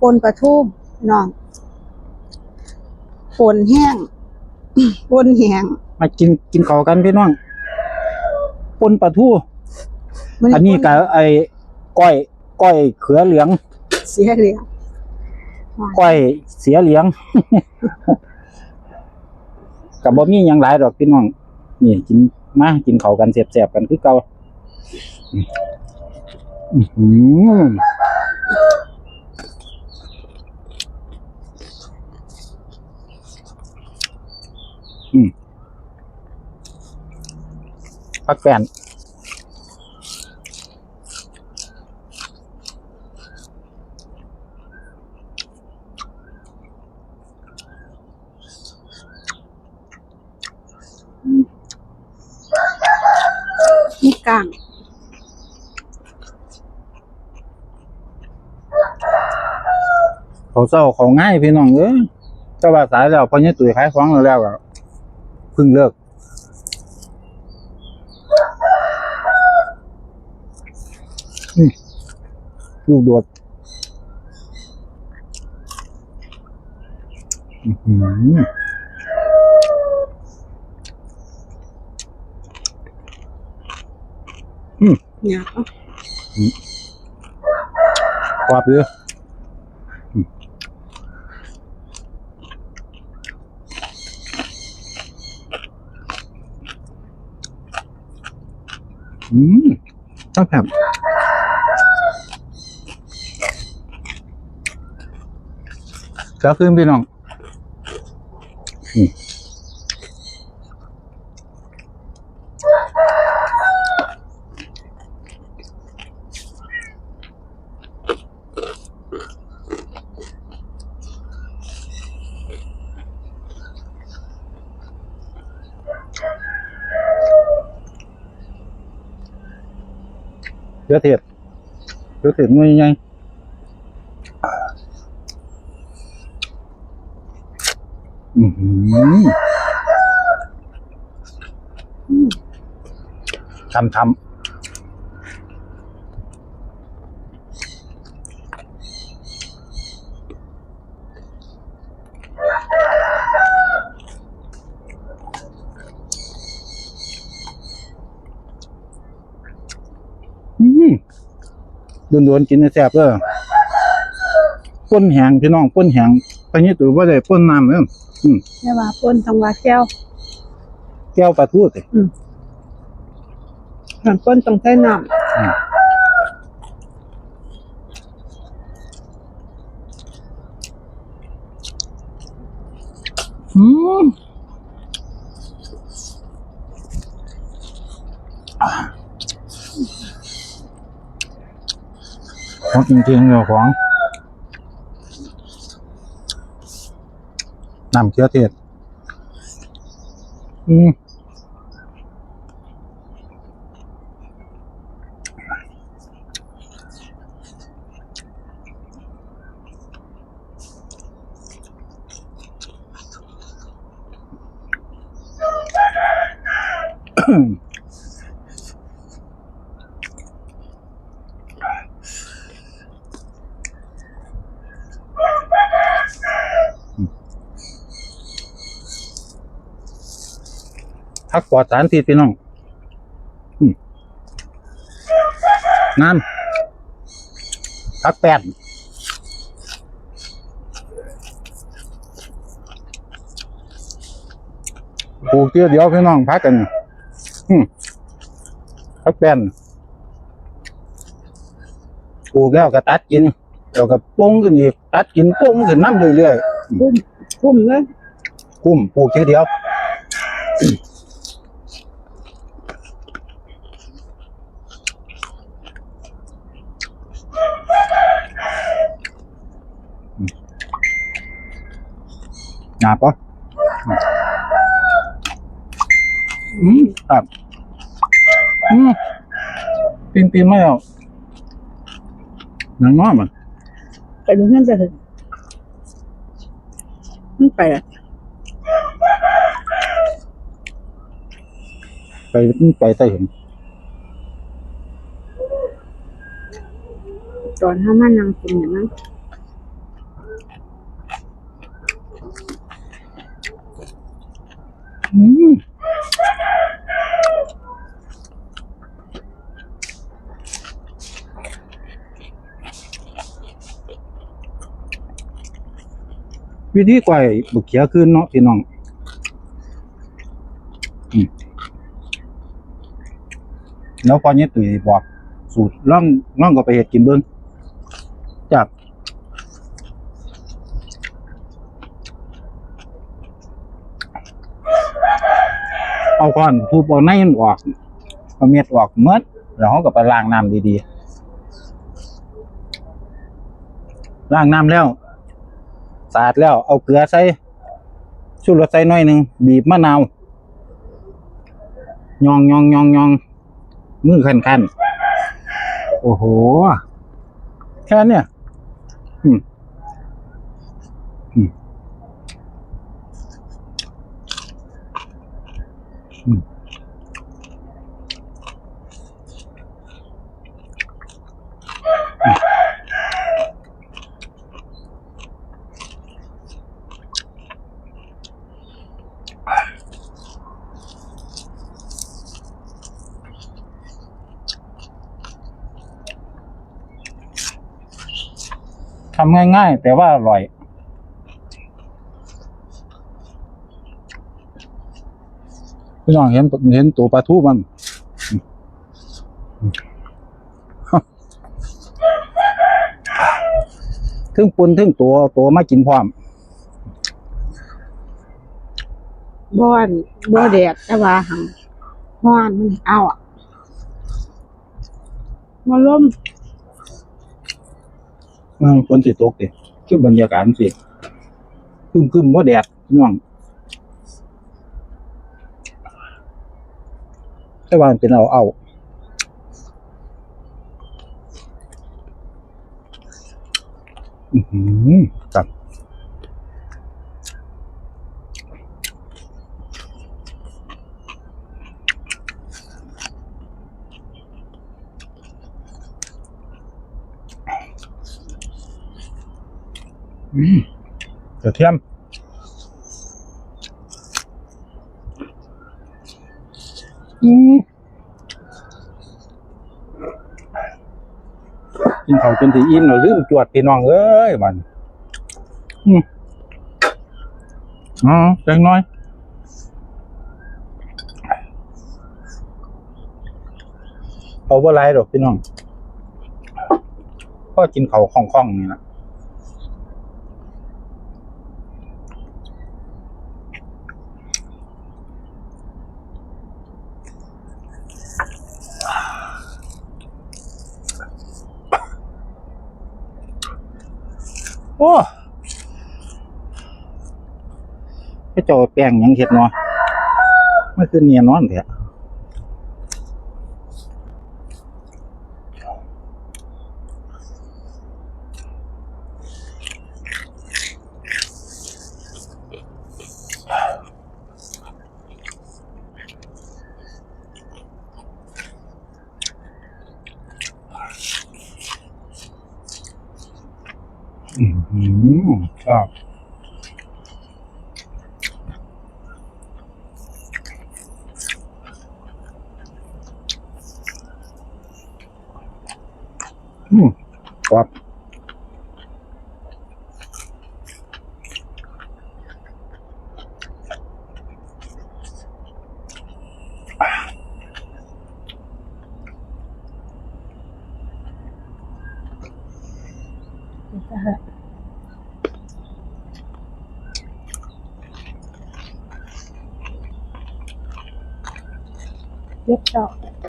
ปนปลาทูน้องปนแห้งปนแห้งมากินกินข้าวกันพี่น้องปนปลาทูมัอันนี้ก็ไอ้ก้อย ก้อยเขือเหลือง เสียเหลืองก้อยเสียเหลียงกับบ่มีหยังหลายดอกพี่น้องนี่กินมากินข้าวกันแซ่บๆกันคือเก่า อืมพักแป้นนี่กลาง เขาเศร้าเขาง่ายพี่น้องเอ้ยแต่ว่าสายแล้วพอเนี่ยตุ๋ยขายของแล้วแล้วก็เพิ่งเลิกอืมลูกโดดอื้อหือเนี่ยกรอบอยู่ อืมชอบแบบก็ขึ้นพี่น้อง เยอะเถิดเยอะเถิดมันยังไงอือหือทำทำอืม โดนๆกินให้แซ่บเด้อป้นแหงพี่น้องป้นแหงไปนี่ตัวว่าได้ป้นน้ำเด้ออืมเรียกว่าปนทองว่าแก้ว แก้วปลาทูสิหันปนต้องใช้น้อืมอื ของจริงๆเดี๋ยวของน้ำเชื้อเทศอืม พักปลอดสารพิษพี่น้องอืมน้ำพักแป้นปลูกเตี้ยเดียวพี่น้องพักกันอืมพักแป้นปลูกแล้วก็ตัดกินแล้วก็ปรุงขึ้นอีกตัดกินปรุงขึ้นน้ำเรื่อยำคุ้มคุ้มเลยๆกุ้มปลูกเตี้ยเดียว หนาปะอืมครับอืมปีนปีนไม่เอาหนังน้อยมันไปดูเพื่อนจะถึงมันไปอะไปไปใต้เห็นตอนถ้ามันนั่งกินเนี่ยมัน อืม วิธีกล้วยบุกเขียขึ้นเนาะพี่น้องแล้วพอเนี่ยตุ๋ยบอกสูตรล่องล่องก็ไปเห็ดกินเบิ้งจากเอาก้อนทุบเอาในนออกเอาเม็ดออกเมื่อแล้วเขาก็ไปล้างน้ำดีๆล้างน้ำแล้ว สะอาดแล้วเอาเกลือใส่ชูรสใส่หน่อยหนึ่งบีบมะนาวยองยองยองยองมือคันคันโอ้โห แค่เนี้ยอืมอืม ทำง่ายๆ แต่ว่าอร่อย พี่น้องเห็นเห็นตัวปลาทูมันทึ่งปุนทึ่งตัวตัวมากินพร้อมบ้อนบ่แดดแต่ว่าหังฮ้อนมันเอาอะมาล้ม อืมฝนสิตกดิคือบรรยากาศสิคึมคึมว่าแดดน่องแต่ว่ามันเป็นเอาเอาอือหือจับ กระเทียมกินเขาจนสิอิ่มแล้วลืมจวดพี่น้องเอ้ยมันอืมอ๋อแตงน้อยเอาบ่ไรดอกพี่น้องก็กินเขาคล่องๆนี่นะ โอ้ไปเจ้าแป้งยังเห็ดเนาะไม่คือเนียนนอนเถอะอื มชอบอื มก